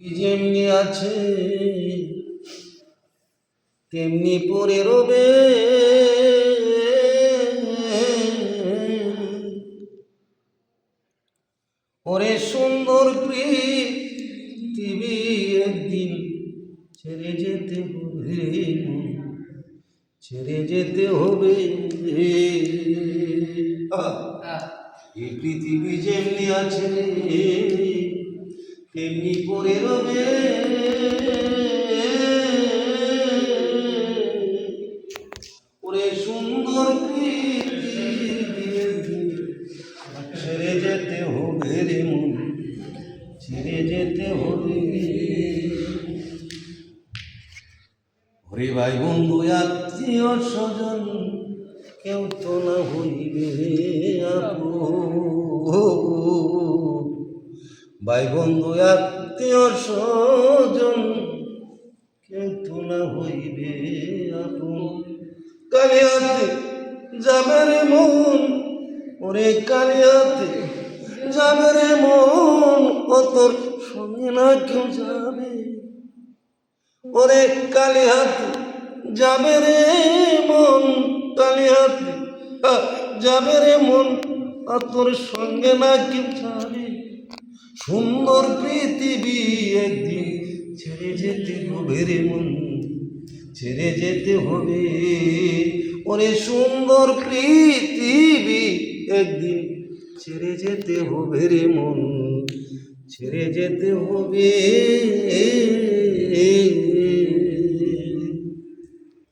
যেমনি আছে, তেমনি পরে রবে ওরে সুন্দর পৃথিবী একদিন ছেড়ে যেতে হবে, ছেড়ে যেতে হবে! এই পৃথিবী যেমনি আছে তেমনি পরে রবে। ওরে সুন্দর ছেড়ে যেতে হবে রে মন, ছেড়ে যেতে হবে। ওরে ভাই বন্ধু আত্মীয় স্বজন, কেউ তো না হইবে। ভাই বন্ধু আত্মীয় স্বজন কেউ তো না হইবে আপন। কালিয়াতে যাবে রে মন ওরে কালিয়াতে যাবে রে মন ও তোর সঙ্গে না কেউ যাবে। ওরে কালিহাতে যাবে রে মন কালিহাতে আহ, যাবে রে মন আর তোর সঙ্গে না কেউ যাবে। সুন্দর পৃথিবী একদিন ছেড়ে যেতে হবে রে মন, ছেড়ে যেতে হবে। ওরে সুন্দর পৃথিবী একদিন ছেড়ে যেতে হবে রে মন, ছেড়ে যেতে হবে।